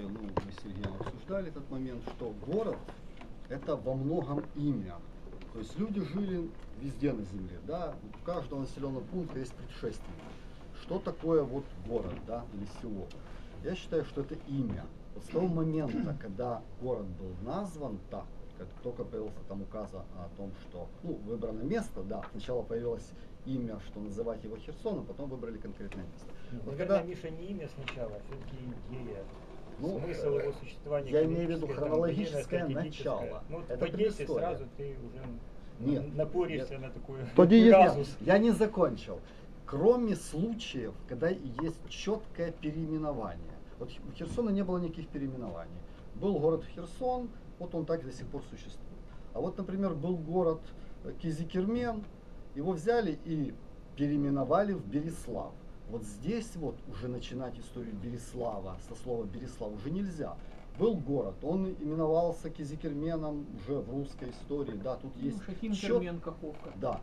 Ну, мы с Сергеем обсуждали этот момент, что город это во многом имя. То есть люди жили везде на земле, да, у каждого населенного пункта есть предшественник. Что такое вот город, да, или село? Я считаю, что это имя. Вот с того момента, когда город был назван так, как только появился там указ о том, что, ну, выбрано место, да, сначала появилось имя, что называть его Херсоном, потом выбрали конкретное место. Вот Наверное, когда- Миша, не имя сначала, а все-таки идея. Ну, смысл его существования. я имею в виду хронологическое начало. Ну, Это предыстория. сразу ты уже Нет, напоришься нет. на такую Тоді казус. Я не закончил. Кроме случаев, когда есть четкое переименование. Вот у Херсона не было никаких переименований. Был город Херсон, вот он так и до сих пор существует. А вот, например, был город э, Кизикермен, его взяли и переименовали в Береслав. Вот здесь вот уже начинать историю Береслава, со слова Береслав уже нельзя. Был город, он именовался Кизикерменом уже в русской истории, да, тут есть Ну, Шахим чет- Кермен, Каховка. Да,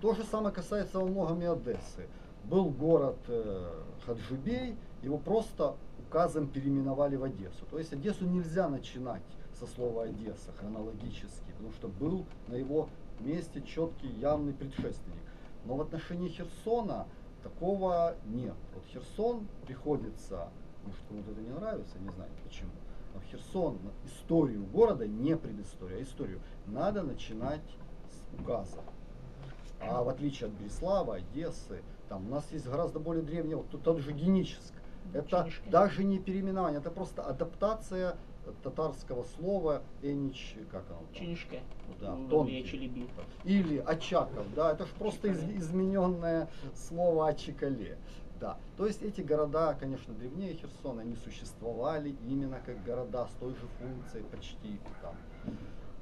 то же самое касается во многом и Одессы. Был город э, Хаджибей, его просто указом переименовали в Одессу. То есть Одессу нельзя начинать со слова Одесса хронологически, потому что был на его месте четкий явный предшественник. Но в отношении Херсона такого нет. Вот Херсон приходится, может кому-то это не нравится, не знаю почему. Но Херсон, историю города, не предысторию, а историю, надо начинать с указа. А в отличие от Береслава, Одессы, там у нас есть гораздо более древнее, вот тут тот же Геническ. Это Чинишки. даже не переименование, это просто адаптация татарского слова Энич, как оно там? Да, Ну, тонкий. Или Очаков, да, это же просто из- измененное слово о Чикале. Да. То есть эти города, конечно, древнее Херсона, они существовали именно как города с той же функцией почти там.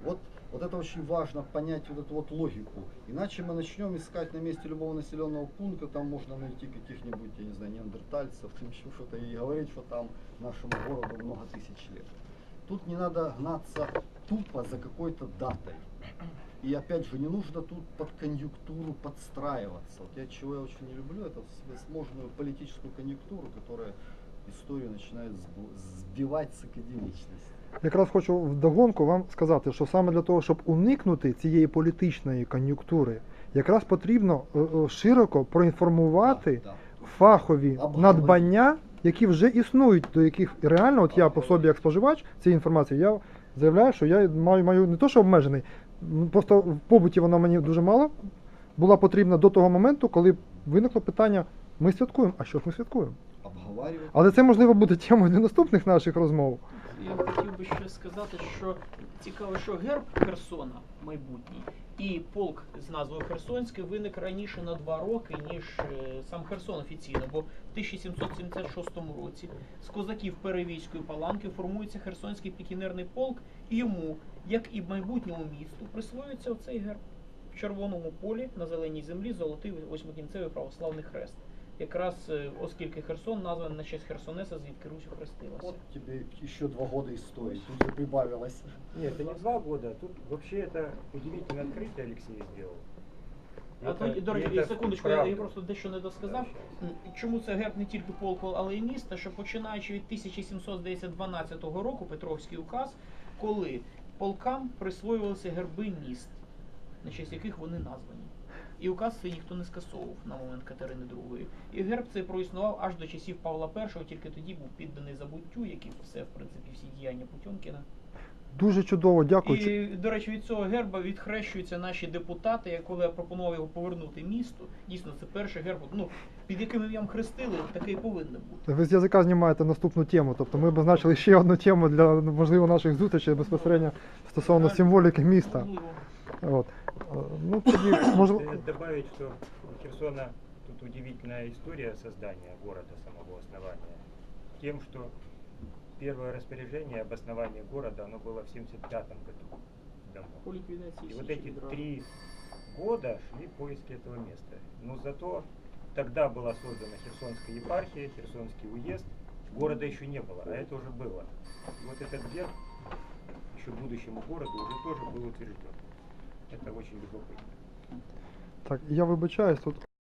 Вот, вот это очень важно понять вот эту вот логику. Иначе мы начнем искать на месте любого населенного пункта, там можно найти каких-нибудь, я не знаю, неандертальцев, там еще что-то и говорить, что там нашему городу много тысяч лет. Тут не надо гнаться тупо за какой-то датой. И опять же, не нужно тут под конъюнктуру подстраиваться. Вот я чего я очень не люблю, это возможную политическую конъюнктуру, которая историю начинает сб- сбивать с академичности. Якраз хочу вдогонку вам сказати, що саме для того, щоб уникнути цієї політичної кон'юнктури, якраз потрібно е, е, широко проінформувати Да, фахові Обговорити. надбання, які вже існують, до яких реально, от я по собі як споживач цієї інформації, я заявляю, що я маю, маю не то, що обмежений, просто в побуті вона мені дуже мало була потрібна до того моменту, коли виникло питання: ми святкуємо, а що ж ми святкуємо? Але це можливо буде темою для наступних наших розмов. Я хотів би ще сказати, що цікаво, що герб Херсона майбутній і полк з назвою Херсонський виник раніше на два роки, ніж е, сам Херсон офіційно, бо в 1776 році з козаків Перевійської паланки формується Херсонський пікінерний полк, і йому, як і майбутньому місту, присвоюється оцей герб в червоному полі на зеленій землі золотий восьмикінцевий православний хрест Якраз е, оскільки Херсон названий на честь Херсонеса, звідки Русь охрестилася. Вот тебе еще два года истории, тут же прибавилось. Нет, это не два года. Тут вообще это удивительно открытие Алексей сделал. А Это- то, до речі, это секундочку, я, правда. я просто дещо не досказав. Да, М, Чому це герб не тільки полку, але й міста, що починаючи від 1712 року Петровський указ, коли полкам присвоювалися герби міст, на честь яких вони названі. І указ цей ніхто не скасовував на момент Катерини II. І герб цей проіснував аж до часів Павла І, тільки тоді був підданий забуттю, як і все, в принципі, всі діяння Путьомкіна. Дуже чудово, дякую. І, до речі, від цього герба відхрещуються наші депутати. Я коли я пропонував його повернути місту, дійсно це перший герб, ну, під яким ім'ям хрестили, таке і повинно бути. Ви з язика знімаєте наступну тему. Тобто ми обозначили ще одну тему для можливо наших зустрічей безпосередньо стосовно символіки міста. Можливо. От. Е, Ну тоді можливо. Стоит добавить, что у Херсона тут удивительная история создания города, самого основания. Тем, что первое распоряжение об основании города, оно было в 75 году. давно. По ліквідації И вот Січі эти відразу. три года шли поиски этого места. Но зато тогда была создана Херсонская епархия, Херсонский уезд. Города еще не было, а это уже было. И вот этот герб еще будущему городу уже тоже был утвержден. Это очень любопытно. Так, я вибачаюсь, тут